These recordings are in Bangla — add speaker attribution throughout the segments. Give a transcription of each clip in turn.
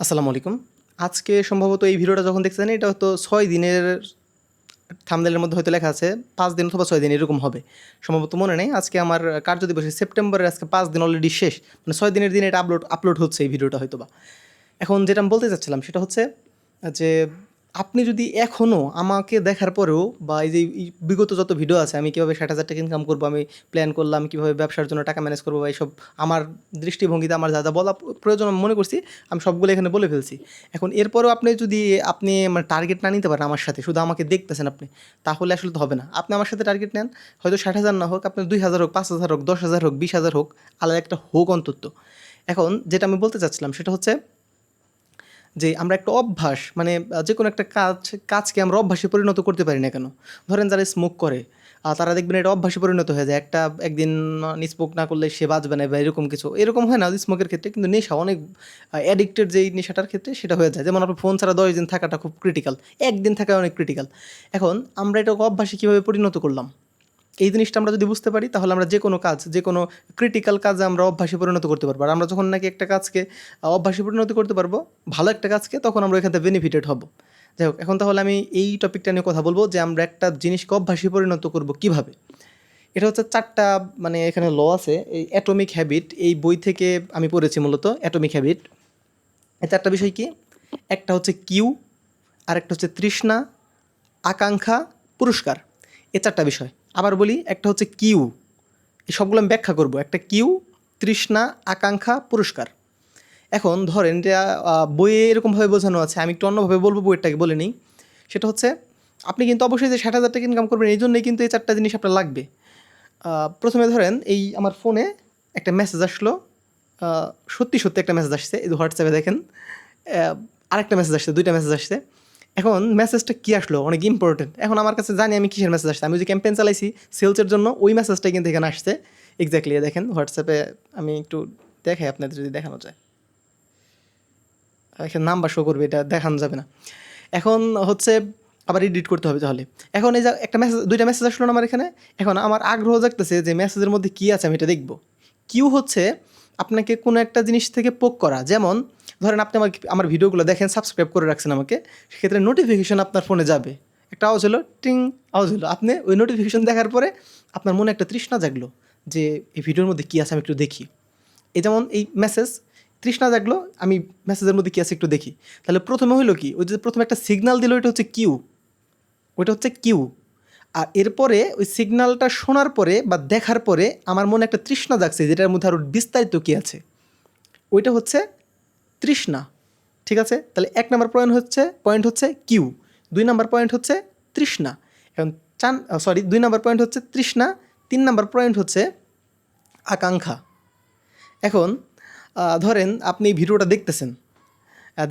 Speaker 1: আসসালামু আলাইকুম। আজকে সম্ভবত এই ভিডিওটা যখন দেখছেন, এটা হয়তো ছয় দিনের থামদেলের মধ্যে হয়তো লেখা আছে, পাঁচ দিন অথবা ছয় দিন এরকম হবে। সম্ভবত মনে নেই, আজকে আমার কার্য দিবসে সেপ্টেম্বরের আজকে পাঁচ দিন অলরেডি শেষ। মানে ছয় দিনের দিনে এটা আপলোড আপলোড হচ্ছে এই ভিডিওটা হয়তো বা এখন যেটা আমি বলতে চাচ্ছিলাম, সেটা হচ্ছে যে আপনি যদি এখনও আমাকে দেখার পরেও বা এই যে বিগত যত ভিডিও আছে, আমি কীভাবে ষাট হাজার টাকা ইনকাম করব, আমি প্ল্যান করলাম, কীভাবে ব্যবসার জন্য টাকা ম্যানেজ করব বা এইসব আমার দৃষ্টিভঙ্গিতে, আমার যা যা বলা প্রয়োজন, আমি মনে করছি, আমি সবগুলো এখানে বলে ফেলছি। এখন এরপরেও আপনি যদি আপনি মানে টার্গেট না নিতে পারেন আমার সাথে, শুধু আমাকে দেখতেছেন আপনি, তাহলে আসলে তো হবে না। আপনি আমার সাথে টার্গেট নেন, হয়তো ষাট হাজার না হোক আপনার দুই হাজার হোক, পাঁচ হাজার হোক, দশ হাজার হোক, বিশ হাজার হোক, আলাদা একটা হোক অন্তত। এখন যেটা আমি বলতে চাচ্ছিলাম, সেটা হচ্ছে যে আমরা একটা অভ্যাস মানে যে কোনো একটা কাজ, কাজকে আমরা অভ্যাসে পরিণত করতে পারি না কেন? ধরেন যারা স্মোক করে তারা দেখবেন এটা অভ্যাসে পরিণত হয়ে যায়। একটা একদিন স্মোক না করলে সে বাঁচবে না বা এরকম কিছু। এরকম হয় না স্মোকের ক্ষেত্রে, কিন্তু নেশা অনেক অ্যাডিক্টেড যেই নেশাটার ক্ষেত্রে সেটা হয়ে যায়। যেমন আপনার ফোন ছাড়া দশ দিন থাকাটা খুব ক্রিটিক্যাল একদিন থাকা অনেক ক্রিটিক্যাল এখন আমরা এটাকে অভ্যাসে কীভাবে পরিণত করলাম? এই জিনিসটা আমরা যদি বুঝতে পারি, তাহলে আমরা যে কোনো কাজ যে কোনো ক্রিটিক্যাল কাজ আমরা অভ্যাসে পরিণত করতে পারব। আর আমরা যখন নাকি একটা কাজকে অভ্যাসে পরিণত করতে পারব, ভালো একটা কাজকে, তখন আমরা এখান থেকে বেনিফিটেড হব। যাই হোক, এখন তাহলে আমি এই টপিকটা নিয়ে কথা বলব যে আমরা একটা জিনিসকে অভ্যাসে পরিণত করব কীভাবে? এটা হচ্ছে চারটা মানে এখানে ল আছে, এই অ্যাটমিক হ্যাবিট এই বই থেকে আমি পড়েছি মূলত অ্যাটমিক হ্যাবিট এই চারটা বিষয় কি? একটা হচ্ছে কিউ আরেকটা হচ্ছে তৃষ্ণা, আকাঙ্ক্ষা, পুরস্কার। এ চারটা বিষয়। আবার বলি, একটা হচ্ছে কিউ। এই সবগুলো আমি ব্যাখ্যা করব। একটা কিউ, তৃষ্ণা, আকাঙ্ক্ষা, পুরস্কার। এখন ধরেন এটা বইয়ে এরকমভাবে বোঝানো আছে, আমি একটু অন্যভাবে বলব বইটাকে বলে নিই। সেটা হচ্ছে, আপনি কিন্তু অবশ্যই যে ষাট হাজার টাকা ইনকাম করবেন, এই জন্যই কিন্তু এই চারটা জিনিস আপনার লাগবে। প্রথমে ধরেন, এই আমার ফোনে একটা মেসেজ আসলো। সত্যি সত্যি একটা মেসেজ আসছে। এই হোয়াটসঅ্যাপে দেখেন আরেকটা মেসেজ আসছে, দুইটা মেসেজ আসছে। এখন মেসেজটা কী আসলো? অনেক ইম্পর্টেন্ট এখন আমার কাছে জানি আমি কিসের মেসেজ আসছে। আমি যে ক্যাম্পেন চালাইছি সেলসের জন্য, ওই মেসেজটাই কিন্তু এখানে আসছে। এক্স্যাক্টলি দেখেন হোয়াটসঅ্যাপে আমি একটু দেখাই, আপনাদের যদি দেখানো যায়। এখানে নাম্বার শো করবে, এটা দেখানো যাবে না। এখন হচ্ছে আবার এডিট করতে হবে তাহলে। এখন এই যে একটা মেসেজ দুইটা মেসেজ আসলো না আমার এখানে? এখন আমার আগ্রহ জাগতেছে যে মেসেজের মধ্যে কী আছে, আমি এটা দেখব। কিউ হচ্ছে আপনাকে কোনো একটা জিনিস থেকে পোক করা। যেমন ধরেন আপনি আমার আমার ভিডিওগুলো দেখেন সাবস্ক্রাইব করে রাখছেন আমাকে, সেক্ষেত্রে নোটিফিকেশন আপনার ফোনে যাবে। একটা আওয়াজ হলো, টিং, আওয়াজ হলো। আপনি ওই নোটিফিকেশন দেখার পরে আপনার মনে একটা তৃষ্ণা জাগলো যে, এই ভিডিওর মধ্যে কী আছে আমি একটু দেখি। এই যেমন এই মেসেজ তৃষ্ণা জাগলো, আমি মেসেজের মধ্যে কী আছে একটু দেখি। তাহলে প্রথমে হইল কি, ওই যে প্রথমে একটা সিগনাল দিল, ওইটা হচ্ছে কিউ। ওইটা হচ্ছে কিউ। আর এরপরে ওই সিগনালটা শোনার পরে বা দেখার পরে আমার মনে একটা তৃষ্ণা জাগছে, যেটার মধ্যে আরও বিস্তারিত কী আছে। ওইটা হচ্ছে তৃষ্ণা। ঠিক আছে? তাহলে এক নম্বর পয়েন্ট হচ্ছে পয়েন্ট হচ্ছে কিউ দুই নম্বর পয়েন্ট হচ্ছে তৃষ্ণা। এখন চান সরি দুই নম্বর পয়েন্ট হচ্ছে তৃষ্ণা, তিন নম্বর পয়েন্ট হচ্ছে আকাঙ্ক্ষা। এখন ধরেন আপনি এই ভিডিওটা দেখতেছেন।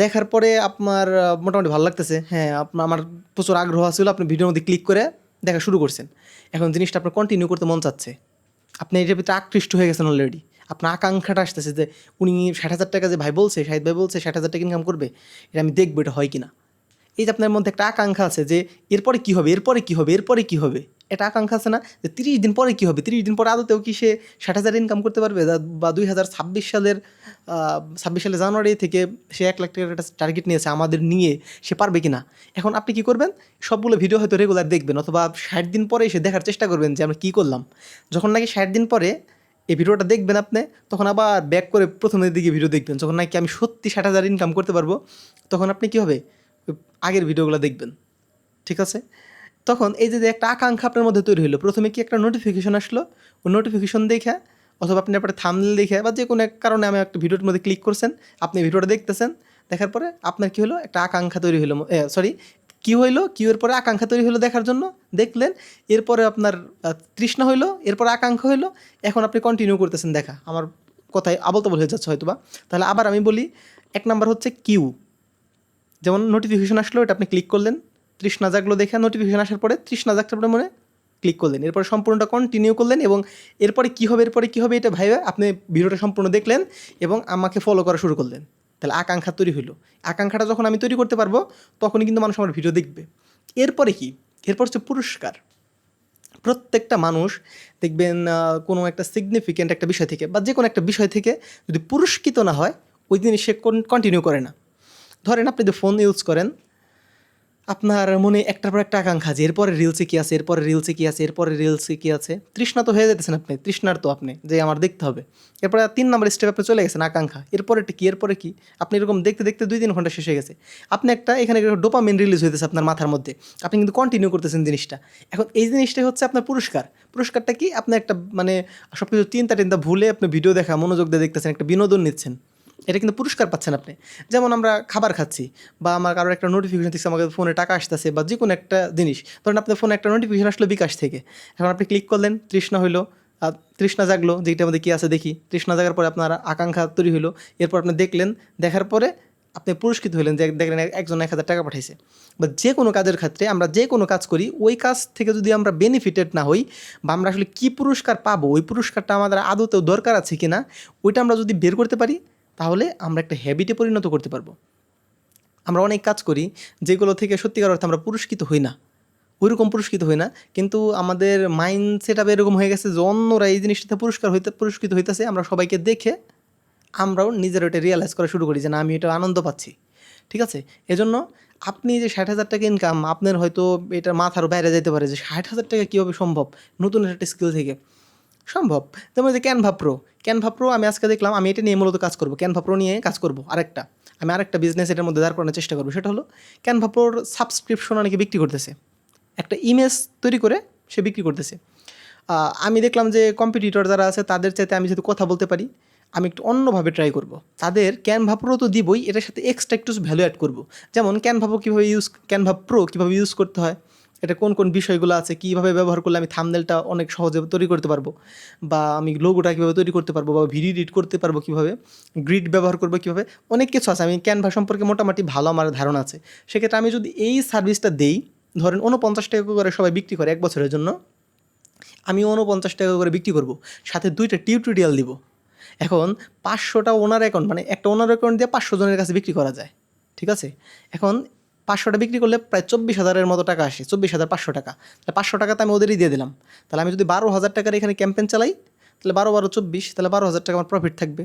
Speaker 1: দেখার পরে আপনার মোটামুটি ভালো লাগতেছে। হ্যাঁ আপনার আমার প্রচুর আগ্রহ আছিল, আপনি ভিডিওর মধ্যে ক্লিক করে দেখা শুরু করছেন। এখন জিনিসটা আপনার কন্টিনিউ করতে মন চাচ্ছে। আপনি এটার ভিতরে আকৃষ্ট হয়ে গেছেন অলরেডি আপনার আকাঙ্ক্ষাটা আসতেছে যে উনি ষাট হাজার টাকা যে ভাই বলছে, শাহিদ ভাই বলছে, ষাট হাজার টাকা ইনকাম করবে, এটা আমি দেখব এটা হয় কি না এই যে আপনার মধ্যে একটা আকাঙ্ক্ষা আছে যে এরপরে কী হবে, এরপরে কী হবে, এরপরে কী হবে? এটা আকাঙ্ক্ষা আছে না যে তিরিশ দিন পরে কী হবে? তিরিশ দিন পরে আদতেও কি সে ষাট হাজার ইনকাম করতে পারবে বা দুই হাজার ছাব্বিশ সালের ছাব্বিশ সালের জানুয়ারি থেকে সে এক লাখ টাকার একটা টার্গেট নিয়েছে আমাদের নিয়ে, সে পারবে কি না এখন আপনি কি করবেন? সবগুলো ভিডিও হয়তো রেগুলার দেখবেন, অথবা ষাট দিন পরে এসে দেখার চেষ্টা করবেন যে আমরা কী করলাম। যখন নাকি ষাট দিন পরে এই ভিডিওটা দেখবেন আপনি, তখন আবার ব্যাক করে প্রথমের দিকে ভিডিও দেখবেন। যখন নাকি আমি সত্যি ষাট হাজার ইনকাম করতে পারব, তখন আপনি কী হবে? আগের ভিডিওগুলো দেখবেন। ঠিক আছে? তখন এই যে একটা আকাঙ্ক্ষা আপনার মধ্যে তৈরি হলো, প্রথমে কি একটা নোটিফিকেশন আসলো? ওই নোটিফিকেশন দেখে, অথবা আপনি আপনার থামনেল দেখে, বা যে কোনো এক কারণে আমি একটা ভিডিওর মধ্যে ক্লিক করছেন, আপনি ভিডিওটা দেখতেছেন, দেখার পরে আপনার কি হলো? একটা আকাঙ্ক্ষা তৈরি হলো সরি কি হইল? কিউ এর পরে আকাঙ্ক্ষা তৈরি হলো দেখার জন্য? দেখলেন, এরপরে আপনার তৃষ্ণা হইল, এরপরে আকাঙ্ক্ষা হইল। এখন আপনি কন্টিনিউ করতেছেন, দেখা। আমার কথায় আবল তাবল হয়ে যাচ্ছে হয়তো বা তাহলে আবার আমি বলি, এক নাম্বার হচ্ছে কিউ যেমন নোটিফিকেশন আসলো, এটা আপনি ক্লিক করলেন। তৃষ্ণা জাগলো দেখে নোটিফিকেশন আসার পরে তৃষ্ণা জাগটার পরে মনে ক্লিক করলেন। এরপরে সম্পূর্ণটা কন্টিনিউ করলেন এবং এরপরে কী হবে, এরপরে কী হবে, এটা ভাইবে আপনি ভিডিওটা সম্পূর্ণ দেখলেন এবং আমাকে ফলো করা শুরু করলেন। তাহলে আকাঙ্ক্ষা তৈরি হলো আকাঙ্ক্ষাটা যখন আমি তৈরি করতে পারব, তখনই কিন্তু মানুষ আমার ভিডিও দেখবে। এরপরে কি? এরপর হচ্ছে পুরস্কার। প্রত্যেকটা মানুষ দেখবেন কোনো একটা সিগনিফিক্যান্ট একটা বিষয় থেকে বা যে কোনো একটা বিষয় থেকে যদি পুরস্কৃত না হয়, ওই দিন সে কন্টিনিউ করে না। ধরেন আপনি যদি ফোন ইউজ করেন আপনার মনে একটার পর একটা আকাঙ্ক্ষা যে এরপরে রিলসে কী আছে, এরপরে রিলসে কী আছে, এরপরে রিলসে কী আছে? তৃষ্ণা তো হয়ে যেতেছেন আপনি, তৃষ্ণার তো আপনি, যে আমার দেখতে হবে। এরপরে তিন নম্বর স্টেপ আপনি চলে গেছেন, আকাঙ্ক্ষা। এরপরে কি এরপরে কি? আপনি এরকম দেখতে দেখতে দুই তিন ঘণ্টা শেষ হয়ে গেছে। আপনি একটা, এখানে ডোপামিন রিলিজ হইতেছে আপনার মাথার মধ্যে। আপনি কিন্তু কন্টিনিউ করতেছেন জিনিসটা। এখন এই জিনিসটাই হচ্ছে আপনার পুরস্কার। পুরস্কারটা কি? আপনি একটা মানে সব কিছু চিন্তা টিন্তা ভুলে আপনি ভিডিও দেখা, মনোযোগ দিয়ে দেখতেছেন, একটা বিনোদন নিচ্ছেন। এটা কিন্তু পুরস্কার পাচ্ছেন আপনি। যেমন আমরা খাবার খাচ্ছি বা আমার কারোর একটা নোটিফিকেশন দিচ্ছে আমাকে ফোনে টাকা আসতেছে বা যে কোনো একটা জিনিস, ধরেন আপনার ফোনে একটা নোটিফিকেশন আসলো বিকাশ থেকে। এখন আপনি ক্লিক করলেন, তৃষ্ণা হইল আর তৃষ্ণা জাগলো যে এটার মধ্যে কী আছে দেখি। তৃষ্ণা জাগার পরে আপনার আকাঙ্ক্ষা তৈরি হলো এরপর আপনি দেখলেন, দেখার পরে আপনি পুরস্কৃত হলেন যে দেখলেন একজন এক হাজার টাকা পাঠাইছে। বা যে কোনো কাজের ক্ষেত্রে আমরা যে কোনো কাজ করি, ওই কাজ থেকে যদি আমরা বেনিফিটেড না হই বা আমরা আসলে কী পুরস্কার পাবো, ওই পুরস্কারটা আমাদের আদতেও দরকার আছে কি না ওইটা আমরা যদি বের করতে পারি তাহলে আমরা একটা হ্যাবিটে পরিণত করতে পারব। আমরা অনেক কাজ করি যেগুলো থেকে সত্যিকার অর্থে আমরা পুরস্কৃত হই না। ওইরকম পুরস্কৃত হই না, কিন্তু আমাদের মাইন্ড সেট আপ এরকম হয়ে গেছে যে অন্যরা এই জিনিসটাতে পুরস্কার হইতে, পুরস্কৃত হইতেছে, আমরা সবাইকে দেখে আমরাও নিজের ওটা রিয়েলাইজ করা শুরু করি যে না, আমি এটা আনন্দ পাচ্ছি। ঠিক আছে? এজন্য আপনি যে ষাট হাজার টাকা ইনকাম আপনার হয়তো এটা মাথার বাইরে যেতে পারে যে ষাট হাজার টাকা কীভাবে সম্ভব? নতুন একটা স্কিল থেকে। সম্ভব। যেমন যে ক্যানভা প্রো ক্যানভা প্রো আমি আজকে দেখলাম, আমি এটা নিয়ে মূলত কাজ করব। ক্যানভা প্রো নিয়ে কাজ করব আরেকটা। আমি আরেকটা বিজনেস এটার মধ্যে দাঁড় করানোর চেষ্টা করব। সেটা হলো ক্যানভা প্রোর সাবস্ক্রিপশন অনেকে বিক্রি করতেছে। একটা ইমেজ তৈরি করে সে বিক্রি করতেছে। আমি দেখলাম যে কম্পিটিটর যারা আছে, তাদের চাইতে আমি যদি কথা বলতে পারি, আমি একটু অন্যভাবে ট্রাই করব। তাদের ক্যানভা প্রো তো দিবই, এটার সাথে এক্সট্রা একটু ভ্যালু অ্যাড করব। যেমন ক্যানভা প্রো কীভাবে ইউজ ক্যানভা প্রো কীভাবে ইউজ করতে হয়। এটা কোন কোন বিষয়গুলো আছে, কীভাবে ব্যবহার করলে আমি থামনেলটা অনেক সহজে তৈরি করতে পারব? বা আমি লোগোটা কীভাবে তৈরি করতে পারব? বা ভিডিও এডিট করতে পারব কীভাবে? গ্রিড ব্যবহার করব কীভাবে? অনেক কিছু আছে। আমি ক্যানভা সম্পর্কে মোটামুটি ভালো আমার ধারণা আছে। সেক্ষেত্রে আমি যদি এই সার্ভিসটা দেই, ধরেন উনপঞ্চাশ টাকা করে সবাই বিক্রি করে এক বছরের জন্য, আমি উনপঞ্চাশ টাকা করে বিক্রি করব। সাথে দুইটা টিউটোরিয়াল দিব। এখন পাঁচশোটা ওনার অ্যাকাউন্ট মানে একটা ওনার অ্যাকাউন্ট দিয়ে পাঁচশো জনের কাছে বিক্রি করা যায়। ঠিক আছে? এখন পাঁচশোটা বিক্রি করলে প্রায় চব্বিশ হাজারের মতো টাকা আসে, চব্বিশ হাজার পাঁচশো টাকা। তাহলে পাঁচশো টাকা তো আমি ওদেরই দিয়ে দিলাম। তাহলে আমি যদি বারো হাজার টাকার এখানে ক্যাম্পেন চালাই, তাহলে বারো বারো চব্বিশ, তাহলে বারো হাজার টাকা আমার প্রফিট থাকবে।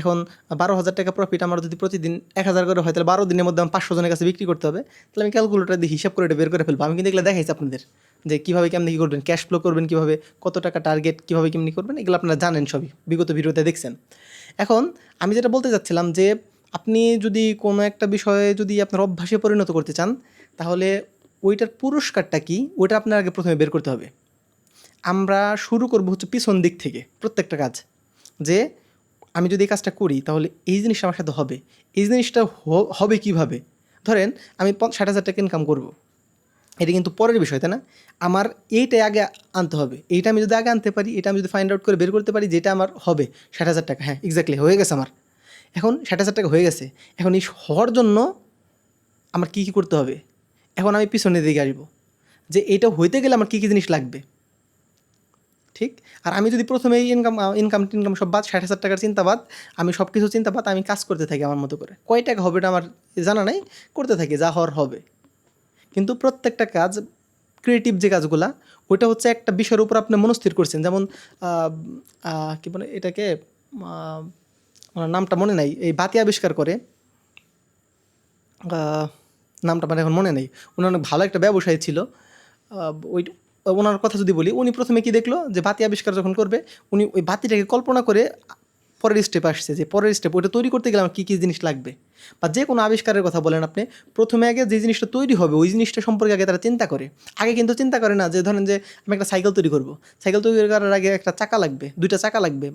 Speaker 1: এখন বারো হাজার টাকা প্রফিট আমার যদি প্রতিদিন এক হাজার করে হয়, তাহলে বারো দিনের মধ্যে আমি পাঁচশো জনের কাছে বিক্রি করতে হবে। তাহলে আমি ক্যালকুলেটার দিয়ে হিসাব করে এটা বের করে ফেলব। আমি কিন্তু এগুলো দেখাইছি আপনাদের যে কীভাবে কেমনি কী করবেন ক্যাশ ফ্লো করবেন কীভাবে, কত টাকা টার্গেট কীভাবে কেমনি করবেন, এগুলো আপনারা জানেন সবই, বিগত ভিডিওতে দেখছেন। এখন আমি যেটা বলতে চাচ্ছিলাম যে আপনি যদি কোনো একটা বিষয়ে যদি আপনার অভ্যাসে পরিণত করতে চান, তাহলে ওইটার পুরস্কারটা কি? ওইটা আপনার আগে প্রথমে বের করতে হবে। আমরা শুরু করব হচ্ছে পিছন দিক থেকে, প্রত্যেকটা কাজ। যে আমি যদি এই কাজটা করি, তাহলে এই জিনিসটা আমার সাথে হবে। এই জিনিসটা হবে কীভাবে? ধরেন আমি ষাট হাজার টাকা ইনকাম করব। এটা কিন্তু পরের বিষয়, তাই না? আমার এইটাই আগে আনতে হবে। এইটা আমি যদি আগে আনতে পারি, এটা আমি যদি ফাইন্ড আউট করে বের করতে পারি, যেটা আমার হবে, ষাট হাজার টাকা। হ্যাঁ এক্স্যাক্টলি হয়ে গেছে আমার। এখন ষাট হাজার টাকা হয়ে গেছে। এখন এই হওয়ার জন্য আমার কী কী করতে হবে? এখন আমি পিছনের দিকে আসব। যে এটা হইতে গেলে আমার কী কী জিনিস লাগবে? ঠিক? আর আমি যদি প্রথমে ইনকাম ইনকাম টিনকাম সব বাদ, ষাট হাজার টাকার চিন্তা বাদ আমি সব কিছু চিন্তা বাদ আমি কাজ করতে থাকি আমার মতো করে। কয় টাকা হবে এটা আমার জানা নাই, করতে থাকি, যা হওয়ার হবে। কিন্তু প্রত্যেকটা কাজ ক্রিয়েটিভ যে কাজগুলা, ওইটা হচ্ছে একটা বিষয়ের উপর আপনি মনস্থির করছেন। যেমন কি বলে এটাকে ওনার নামটা মনে নাই, এই বাতি আবিষ্কার করে নামটা মানে এখন মনে নেই। উনি অনেক ভালো একটা ব্যবসায়ী ছিল। ওই, ওনার কথা যদি বলি, উনি প্রথমে কি দেখল? যে বাতি আবিষ্কার যখন করবে, উনি ওই বাতিটাকে কল্পনা করে পরের স্টেপ আসছে যে পরের স্টেপ ওইটা তৈরি করতে গেলে আমার কী কী জিনিস লাগবে? বা যে কোনো আবিষ্কারের কথা বলেন আপনি, প্রথমে আগে যে জিনিসটা তৈরি হবে, ওই জিনিসটা সম্পর্কে আগে তারা চিন্তা করে। আগে কিন্তু চিন্তা করে না যে ধরেন যে আমি একটা সাইকেল তৈরি করব। সাইকেল তৈরি করার আগে একটা চাকা লাগবে, দুইটা চাকা লাগবে।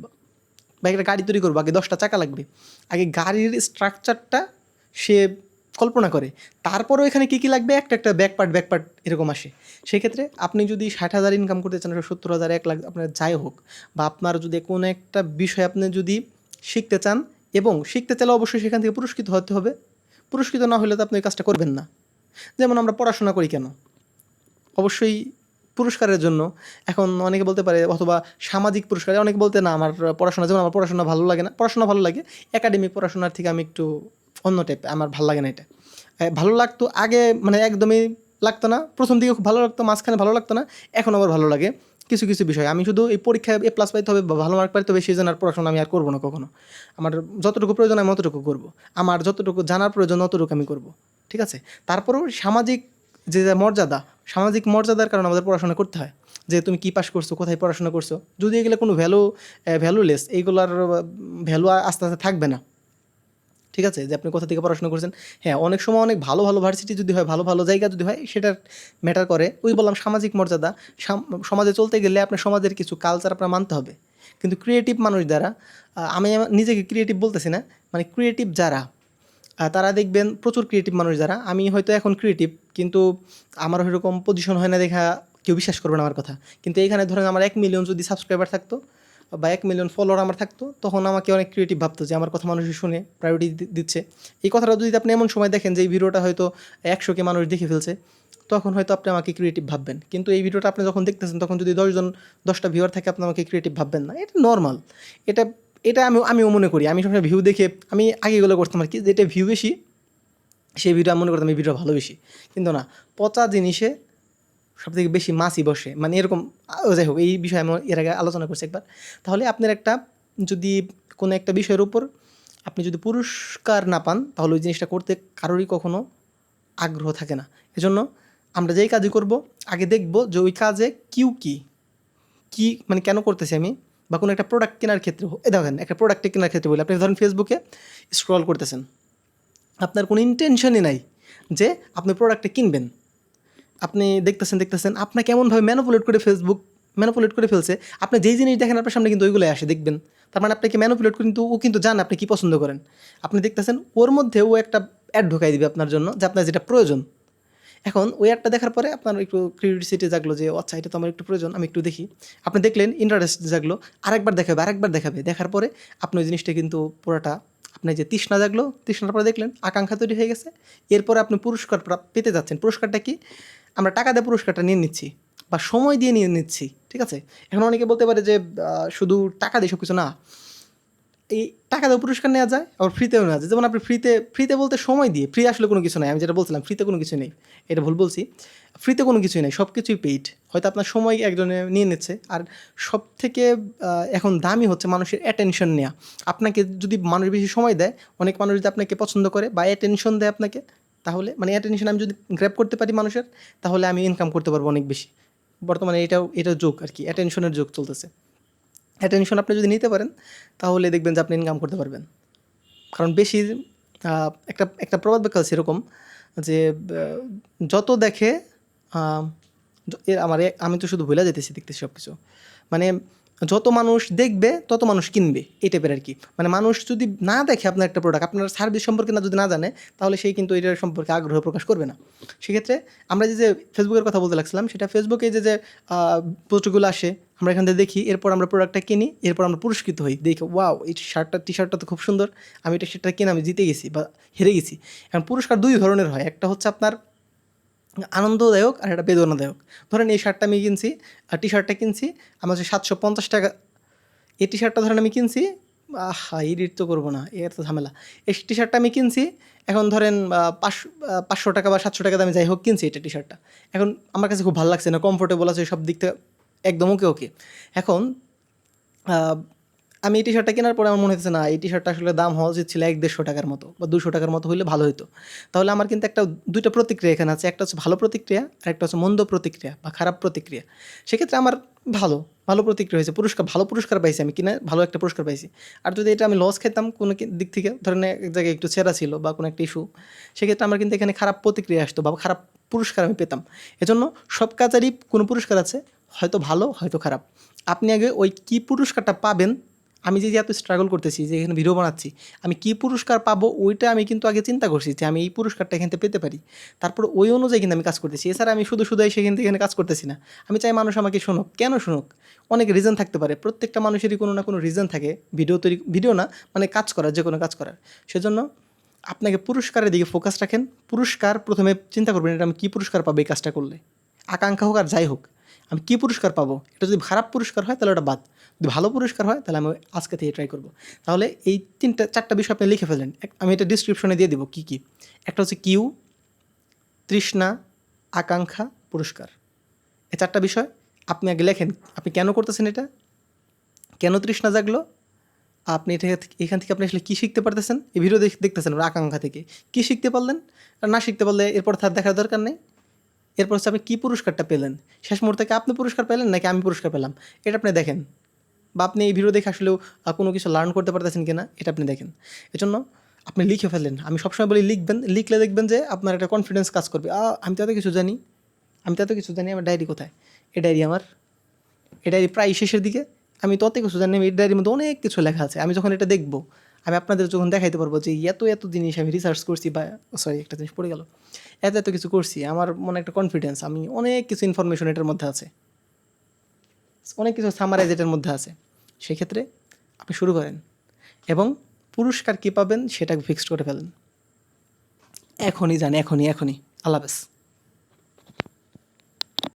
Speaker 1: বা একটা গাড়ি তৈরি করব, আগে দশটা চাকা লাগবে। আগে গাড়ির স্ট্রাকচারটা সে কল্পনা করে। তারপরও এখানে কী কী লাগবে? একটা একটা ব্যাকপার্ট ব্যাকপার্ট এরকম আসে। সেক্ষেত্রে আপনি যদি ষাট হাজার ইনকাম করতে চান সত্তর হাজার, এক লাখ, আপনার যাই হোক, বা আপনার যদি কোনো একটা বিষয় আপনি যদি শিখতে চান, এবং শিখতে চাইলে অবশ্যই সেখান থেকে পুরস্কৃত হতে হবে। পুরস্কৃত না হলে তো আপনি ওই কাজটা করবেন না। যেমন আমরা পড়াশোনা করি কেন? অবশ্যই পুরস্কারের জন্য। এখন অনেকে বলতে পারে, অথবা সামাজিক পুরস্কার, অনেকে বলতে, না, আমার পড়াশোনা, যেমন আমার পড়াশোনা ভালো লাগে না। পড়াশোনা ভালো লাগে, একাডেমিক পড়াশোনার থেকে আমি একটু অন্য টাইপ আমার ভালো লাগে না এটা। ভালো লাগতো আগে মানে একদমই লাগতো না। প্রথম দিকে খুব ভালো লাগতো, মাঝখানে ভালো লাগতো না, এখন আবার ভালো লাগে। কিছু কিছু বিষয়, আমি শুধু এই পরীক্ষায় এ প্লাস পাইতে হবে বা ভালো মার্ক পাইতে হবে, সেই জন্য আর পড়াশোনা আমি আর করব না কখনো। আমার যতটুকু প্রয়োজন, আমি অতটুকু করব। আমার যতটুকু জানার প্রয়োজন, অতটুকু আমি করব। ঠিক আছে? তারপরেও সামাজিক যে যে মর্যাদা, সামাজিক মর্যাদার কারণে আমাদের পড়াশোনা করতে হয়। যে তুমি কী পাস করছ, কোথায় পড়াশোনা করছ? যদি এগুলো কোনো ভ্যালু ভ্যালুলেস এইগুলোর ভ্যালু আস্তে আস্তে থাকবে না। ঠিক আছে? যে আপনি কোথা থেকে পড়াশোনা করছেন? হ্যাঁ অনেক সময় অনেক ভালো ভালো ভার্সিটি যদি হয়, ভালো ভালো জায়গা যদি হয়, সেটার ম্যাটার করে। ওই বললাম সামাজিক মর্যাদা। সাম- সমাজে চলতে গেলে আপনার সমাজের কিছু কালচার আপনার মানতে হবে। কিন্তু ক্রিয়েটিভ মানুষ দ্বারা আমি নিজেকে ক্রিয়েটিভ বলতেছি না মানে ক্রিয়েটিভ যারা তারা দেখবেন প্রচুর ক্রিয়েটিভ মানুষ যারা। আমি হয়তো এখন ক্রিয়েটিভ কিন্তু আমার এরকম পজিশন হয় না দেখা কেউ বিশ্বাস করবে না আমার কথা। কিন্তু এখানে ধরেন আমার এক মিলিয়ন যদি সাবস্ক্রাইবার থাকতো বা এক মিলিয়ন ফলোয়ার আমার থাকতো, তখন আমাকে অনেক ক্রিয়েটিভ ভাবতো যে আমার কথা মানুষ শুনে প্রায়োরিটি দিচ্ছে। এই কথাটা যদি আপনি এমন সময় দেখেন যে এই ভিডিওটা হয়তো একশোকে মানুষ দেখে ফেলছে, তখন হয়তো আপনি আমাকে ক্রিয়েটিভ ভাববেন। কিন্তু এই ভিডিওটা আপনি যখন দেখতেছেন, তখন যদি দশজন, দশটা ভিউয়ার থাকে, আপনি আমাকে ক্রিয়েটিভ ভাববেন না। এটা নর্মাল এটা এটা আমি, আমিও মনে করি। আমি সবসময় ভিউ দেখে, আমি আগে এগুলো করতাম আর কি যেটা ভিউ বেশি, সেই ভিডিও আমি মনে করতাম এই ভিডিও ভালো বেশি। কিন্তু না, পচা জিনিসে সব থেকে বেশি মাছই বসে। মানে এরকম যাই হোক, এই বিষয়ে আমি এর আগে আলোচনা করছি একবার। তাহলে আপনার একটা, যদি কোনো একটা বিষয়ের উপর আপনি যদি পুরস্কার না পান, তাহলে ওই জিনিসটা করতে কারোরই কখনো আগ্রহ থাকে না। এজন্য আমরা যেই কাজই করব, আগে দেখব যে ওই কাজে কিউ কি কি মানে কেন করতেছি আমি বা কোনো একটা প্রোডাক্ট কেনার ক্ষেত্রে দেখেন, একটা প্রোডাক্ট কেনার ক্ষেত্রে বলি, আপনি ধরেন ফেসবুকে স্ক্রল করতেছেন। আপনার কোনো ইন্টেনশনই নাই যে আপনি প্রোডাক্টটা কিনবেন। আপনি দেখতেছেন দেখতেছেন আপনাকে এমনভাবে ম্যানুপুলেট করে ফেসবুক ম্যানুপুলেট করে ফেলছে। আপনি যেই জিনিস দেখেন, আপনার সামনে কিন্তু ওইগুলোই আসে, দেখবেন। তার মানে আপনাকে ম্যানুপুলেট করে কিন্তু ও কিন্তু জানে আপনি কী পছন্দ করেন। আপনি দেখতেছেন, ওর মধ্যে ও একটা অ্যাড ঢোকাই দিবে আপনার জন্য যে আপনার যেটা প্রয়োজন। এখন ওই অ্যাডটা দেখার পরে আপনার একটু কিউরিয়াসিটি জাগলো যে আচ্ছা এটা তো আমার একটু প্রয়োজন, আমি একটু দেখি। আপনি দেখলেন ইন্টারেস্ট জাগলো, আরেকবার দেখাবে আরেকবার দেখাবে। দেখার পরে আপনি ওই জিনিসটা কিন্তু পুরোটা, আপনার যে তৃষ্ণা জাগলো, তৃষ্ণার পরে দেখলেন আকাঙ্ক্ষা তৈরি হয়ে গেছে। এরপরে আপনি পুরস্কার পেতে যাচ্ছেন। পুরস্কারটা কি? আমরা টাকা দিয়ে পুরস্কারটা নিয়ে নিচ্ছি বা সময় দিয়ে নিয়ে নিচ্ছি, ঠিক আছে? এখন অনেকে বলতে পারে যে শুধু টাকা দিয়ে সব কিছু না এই টাকা দিয়ে পুরস্কার নেওয়া যায় আবার ফ্রিতেও নেওয়া যায়। যেমন আপনি ফ্রিতে ফ্রিতে বলতে সময় দিয়ে ফ্রি আসলে কোনো কিছু নাই। আমি যেটা বলছিলাম ফ্রিতে কোনো কিছু নেই। এটা ভুল বলছি। ফ্রিতে কোনো কিছুই নেই সব কিছুই পেইড হয়তো আপনার সময় একজনে নিয়ে নিচ্ছে। আর সব থেকে এখন দামি হচ্ছে মানুষের অ্যাটেনশন নেওয়া আপনাকে যদি মানুষ বেশি সময় দেয়, অনেক মানুষ যদি আপনাকে পছন্দ করে বা অ্যাটেনশন দেয় আপনাকে, তাহলে মানে অ্যাটেনশন আমি যদি গ্র্যাপ করতে পারি মানুষের, তাহলে আমি ইনকাম করতে পারব অনেক বেশি। বর্তমানে এটাও এটা যোগ আর কি অ্যাটেনশনের যোগ চলতেছে। অ্যাটেনশন আপনি যদি নিতে পারেন তাহলে দেখবেন যে আপনি ইনকাম করতে পারবেন। কারণ বেশি একটা একটা প্রবাদ বাক্য আছে এরকম যে যত দেখে আহ, য- এ আমার আমি তো শুধু ভুলে যেতেছি দেখতেছি সব কিছু মানে যত মানুষ দেখবে তত মানুষ কিনবে এই টাইপের আর কি মানে মানুষ যদি না দেখে আপনার একটা প্রোডাক্ট আপনার সার্ভিস সম্পর্কে না যদি না জানে তাহলে সেই কিন্তু এটার সম্পর্কে আগ্রহ প্রকাশ করবে না। সেক্ষেত্রে আমরা যে যে ফেসবুকের কথা বলতে লাগছিলাম সেটা ফেসবুকে যে যে পোস্টগুলো আসে আমরা এখান থেকে দেখি, এরপর আমরা প্রোডাক্টটা কিনি, এরপর আমরা পুরস্কৃত হই। দেখি ওয়াও এই শার্টটা টি শার্টটা তো খুব সুন্দর। আমি এটা সেটা কিনে আমি জিতে গেছি বা হেরে গেছি। এখন পুরস্কার দুই ধরনের হয়। একটা হচ্ছে আপনার আনন্দদায়ক আর একটা বেদনাদায়ক। ধরেন এই শার্টটা আমি কিনছি, আর টি শার্টটা কিনছি, আমার হচ্ছে সাতশো পঞ্চাশ টাকা, এই টি শার্টটা ধরেন আমি কিনছি, আহা এডিট তো করব না, এর তো ঝামেলা। এই টি শার্টটা আমি কিনছি, এখন ধরেন পাঁচশো পাঁচশো টাকা বা সাতশো টাকা দামে যাই হোক কিনছি এটা টি শার্টটা এখন আমার কাছে খুব ভালো লাগছে না কমফোর্টেবল আছে সব দিক থেকে। একদম ওকে ওকে। এখন আমি এই টি শার্টটা কেনার পরে আমার মনে হচ্ছে না, এই টি শার্টটা আসলে দাম হওয়া উচিত ছিল এক দেড়শো টাকার মতো বা দুশো টাকার মতো হলে ভালো হতো তাহলে আমার কিন্তু একটা দুইটা প্রতিক্রিয়া এখানে আছে। একটা হচ্ছে ভালো প্রতিক্রিয়া আর একটা হচ্ছে মন্দ প্রতিক্রিয়া বা খারাপ প্রতিক্রিয়া। সেক্ষেত্রে আমার ভালো ভালো প্রতিক্রিয়া হয়েছে। পুরস্কার, ভালো পুরস্কার পাইছি আমি কিনা, ভালো একটা পুরস্কার পাইছি। আর যদি এটা আমি লস খেতাম কোনো দিক থেকে, ধরেন এক জায়গায় একটু ছেঁড়া ছিল বা কোনো একটা ইস্যু সেক্ষেত্রে আমার কিন্তু এখানে খারাপ প্রতিক্রিয়া আসতো বা খারাপ পুরস্কার আমি পেতাম। এজন্য সব কাজেরই কোনো পুরস্কার আছে, হয়তো ভালো, হয়তো খারাপ। আপনি আগে ওই কী পুরস্কারটা পাবেন আমি যে এত স্ট্রাগল করতেছি, যে এখানে ভিডিও বানাচ্ছি, আমি কী পুরস্কার পাবো ওইটা আমি কিন্তু আগে চিন্তা করছি যে আমি এই পুরস্কারটা এখান থেকে পেতে পারি। তারপর ওই অনুযায়ী কিন্তু আমি কাজ করতেছি। এছাড়া আমি শুধু শুধু সেখান থেকে এখানে কাজ করতেছি না। আমি চাই মানুষ আমাকে শুনুক। কেন শুনুক? অনেক রিজন থাকতে পারে। প্রত্যেকটা মানুষেরই কোনো না কোনো রিজন থাকে। ভিডিও তৈরি ভিডিও না মানে কাজ করার যে কোনো কাজ করার। সেজন্য আপনাকে পুরস্কারের দিকে ফোকাস রাখেন। পুরস্কার প্রথমে চিন্তা করবেন এটা আমি কী পুরস্কার পাবো এই কাজটা করলে? আকাঙ্ক্ষা হোক আর যাই হোক, আমি কী পুরস্কার পাবো? এটা যদি খারাপ পুরস্কার হয় তাহলে ওটা বাদ। যদি ভালো পুরস্কার হয়, তাহলে আমি আজকে থেকে ট্রাই করব। তাহলে এই তিনটা, চারটা বিষয় আপনি লিখে ফেলেন আমি এটা ডিসক্রিপশনে দিয়ে দিব কী কী। একটা হচ্ছে কিউ, তৃষ্ণা, আকাঙ্ক্ষা, পুরস্কার। এই চারটা বিষয় আপনি আগে লেখেন, আপনি কেন করতেছেন এটা? কেন তৃষ্ণা জাগলো? আপনি এটা এখান থেকে আপনি আসলে কী শিখতে পারতেছেন? এই ভিডিও দেখ- দেখতেছেন ওর আকাঙ্ক্ষা থেকে। কী শিখতে পারলেন? আর না শিখতে পারলে এরপর তার দেখার দরকার নেই। এরপর হচ্ছে আপনি কী পুরস্কারটা পেলেন? শেষ মুহূর্তে আপনি পুরস্কার পেলেন, নাকি আমি পুরস্কার পেলাম? এটা আপনি দেখেন। বা আপনি এই ভিডিও দেখে আসলেও কোনো কিছু লার্ন করতে পারতেছেন কিনা, এটা আপনি দেখেন। এজন্য আপনি লিখে ফেলেন আমি সবসময় বলি, লিখবেন, লিখলে দেখবেন যে আপনার একটা কনফিডেন্স কাজ করবে। আমি তো এত কিছু জানি। আমি তো এত কিছু জানি, আমার ডায়েরি কোথায়? এ ডায়েরি আমার। এ ডায়েরি প্রায় শেষের দিকে। আমি তত কিছু জানি আমি এই ডায়েরির মধ্যে অনেক কিছু লেখা আছে। আমি যখন এটা দেখব, আমি আপনাদের যখন দেখাইতে পারব যে এত এত জিনিস আমি রিসার্চ করছি বা সরি একটা জিনিস পড়ে গেল। এত এত কিছু করছি, আমার মনে একটা কনফিডেন্স আমি অনেক কিছু ইনফরমেশন এটার মধ্যে আছে। অনেক কিছু সামারাইজ এটার মধ্যে আছে। সেক্ষেত্রে আপনি শুরু করেন এবং পুরস্কার কী পাবেন সেটা ফিক্সড করে ফেলেন। এখনই যান, এখনই এখনই। আল্লাহ হাফেজ।